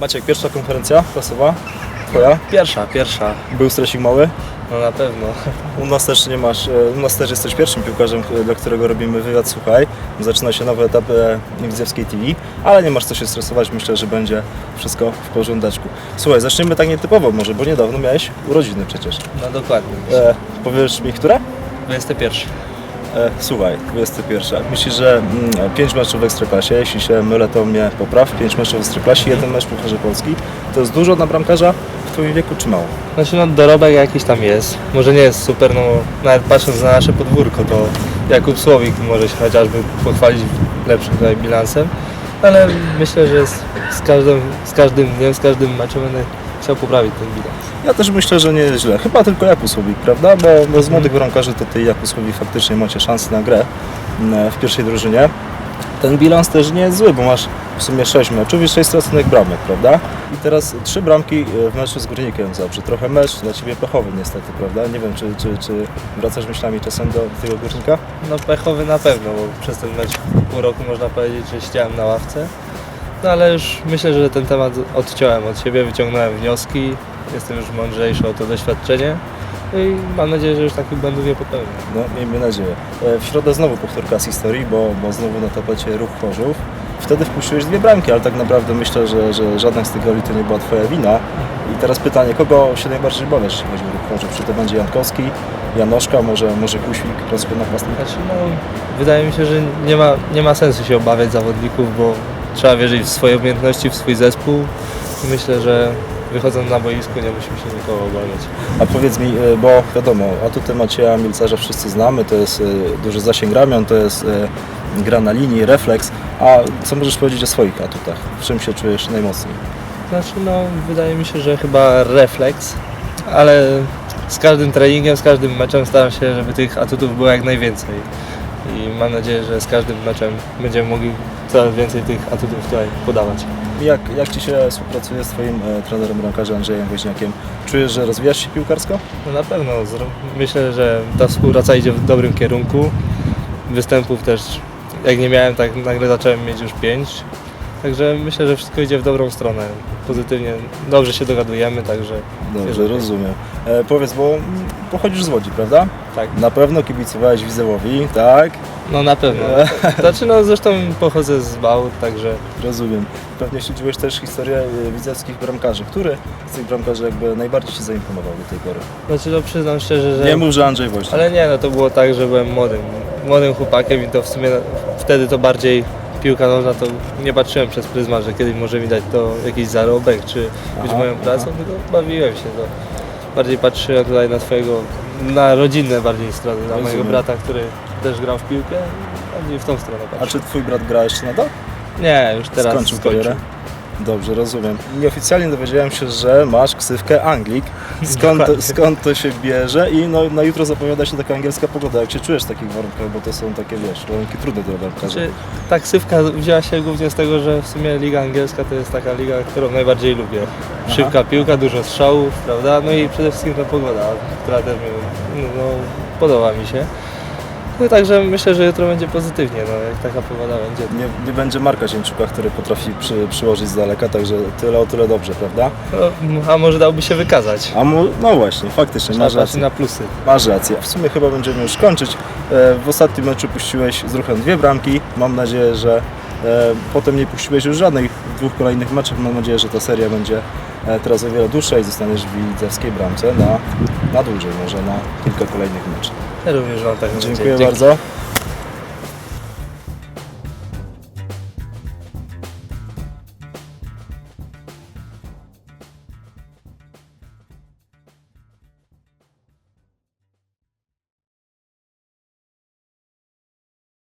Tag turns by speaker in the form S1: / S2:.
S1: Maciek, pierwsza konferencja prasowa, twoja?
S2: Pierwsza, pierwsza.
S1: Był stresik mały?
S2: No na pewno.
S1: U nas też nie masz, e, u nas też jesteś pierwszym piłkarzem, e, dla którego robimy wywiad, słuchaj. Zaczyna się nowy etap Widzewskiej TV, ale nie masz co się stresować, myślę, że będzie wszystko w porządeczku. Słuchaj, zaczniemy tak nietypowo może, bo niedawno miałeś urodziny przecież.
S2: No dokładnie.
S1: E, powiesz mi, które?
S2: 21.
S1: E, słuchaj, 21. Myślisz, że mm, 5 meczów w Ekstraklasie, jeśli się mylę, to mnie popraw, 5 meczów w Ekstraklasie, jeden mecz w Pucharze Polski, to jest dużo na bramkarza w twoim wieku, czy mało?
S2: Znaczy no dorobek jakiś tam jest. Może nie jest super, no nawet patrząc na nasze podwórko, to Jakub Słowik może się chociażby pochwalić lepszym tutaj bilansem. Ale myślę, że z, z, każdym, z każdym dniem, z każdym meczem będę chciał poprawić ten bilans.
S1: Ja też myślę, że nie źle. Chyba tylko Jakub Słowik, prawda? Bo, bo z młodych bramkarzy to ty i Jakub Słowik faktycznie macie szansę na grę mm, w pierwszej drużynie. Ten bilans też nie jest zły, bo masz w sumie 6 meczów i 6 straconych bramek, prawda? I teraz trzy bramki e, w meczu z Górnikiem Zabrze. Trochę mecz dla Ciebie pechowy niestety, prawda? Nie wiem, czy, czy, czy wracasz myślami czasem do tego Górnika?
S2: No pechowy na pewno, bo przez ten mecz pół roku można powiedzieć, że siedziałem na ławce. No ale już myślę, że ten temat odciąłem od siebie, wyciągnąłem wnioski, jestem już mądrzejszy o to doświadczenie i mam nadzieję, że już takich błędów nie popełnię.
S1: No, miejmy nadzieję. E, W środę znowu powtórka z historii, bo, bo znowu na tapecie ruch Chorzów. Wtedy wpuściłeś dwie bramki, ale tak naprawdę myślę, że, że żadna z tych goli to nie była Twoja wina. I teraz pytanie, kogo się najbardziej obawiasz, jeśli chodzi o ruch Chorzów? Czy to będzie Jankowski, Janoszka, może, może Kuświk, rozkład napastnik?
S2: Znaczy, no, wydaje mi się, że nie ma, nie ma sensu się obawiać zawodników, bo trzeba wierzyć w swoje umiejętności, w swój zespół i myślę, że wychodząc na boisko nie musimy się nikogo obawiać.
S1: A powiedz mi, e, bo wiadomo, atuty Macieja Milcarza wszyscy znamy, to jest e, duży zasięg ramion, to jest e, gra na linii, refleks. A co możesz powiedzieć o swoich atutach? W czym się czujesz najmocniej?
S2: Znaczy, no, wydaje mi się, że chyba refleks, ale z każdym treningiem, z każdym meczem staram się, żeby tych atutów było jak najwięcej. I mam nadzieję, że z każdym meczem będziemy mogli coraz więcej tych atutów tutaj podawać.
S1: Jak, jak Ci się współpracuje z Twoim e, trenerem bramkarzem Andrzejem Woźniakiem? Czujesz, że rozwijasz się piłkarsko?
S2: No na pewno. zro- Myślę, że ta współpraca idzie w dobrym kierunku. Występów też, jak nie miałem, tak nagle zacząłem mieć już pięć. Także myślę, że wszystko idzie w dobrą stronę. Pozytywnie, dobrze się dogadujemy, także
S1: Dobrze, rozumiem. E, powiedz, bo mm, pochodzisz z Łodzi, prawda?
S2: tak.
S1: Na pewno kibicowałeś Widzewowi, tak?
S2: No na pewno. Znaczy no zresztą pochodzę z Bałt, także
S1: Rozumiem. Pewnie śledziłeś też historię e, widzewskich bramkarzy. Który z tych bramkarzy jakby najbardziej Ci zaimponował do tej pory?
S2: znaczy no przyznam szczerze, że.
S1: Nie mów, że Andrzej Woźnik.
S2: Ale nie, no to było tak, że byłem młodym, młodym chłopakiem i to w sumie wtedy to bardziej piłka nożna to nie patrzyłem przez pryzmat, że kiedyś może mi dać to jakiś zarobek, czy być
S1: Aha,
S2: moją pracą, tylko bawiłem się. To bardziej patrzyłem tutaj na swojego, na rodzinne bardziej strony, na mojego brata, który też grał w piłkę, bardziej w tą stronę
S1: A
S2: patrzyłem.
S1: czy Twój brat gra jeszcze nadal?
S2: Nie, już teraz
S1: Skończył
S2: skończył.
S1: karierę? Dobrze, rozumiem. Nieoficjalnie dowiedziałem się, że masz ksywkę Anglik. Skąd,
S2: Dokładnie.
S1: skąd to się bierze? I no, na jutro zapowiada się taka angielska pogoda. Jak się czujesz w takich warunkach, bo to są takie, wiesz, warunki trudne do bramkarza.
S2: Znaczy, ta ksywka wzięła się głównie z tego, że w sumie liga angielska to jest taka liga, którą najbardziej lubię.
S1: Aha.
S2: Szybka piłka, dużo strzałów, prawda? No i przede wszystkim ta pogoda, która też mi, no, podoba mi się. No także myślę, że jutro będzie pozytywnie, no jak taka pogoda będzie.
S1: Nie, nie będzie Marka Ziemczuka, który potrafi przy, przyłożyć z daleka, także tyle o tyle dobrze, prawda?
S2: No, a może dałby się wykazać.
S1: A mu, no właśnie, faktycznie, masz rację.
S2: na plusy.
S1: Masz rację. W sumie chyba będziemy już kończyć. E, W ostatnim meczu puściłeś z ruchem dwie bramki. Mam nadzieję, że e, potem nie puściłeś już żadnej w dwóch kolejnych meczach. Mam nadzieję, że ta seria będzie e, teraz o wiele dłuższa i zostaniesz w widzewskiej bramce na, na dłużej, może na kilka kolejnych meczów.
S2: Ja również mam taką
S1: Dziękuję bardzo.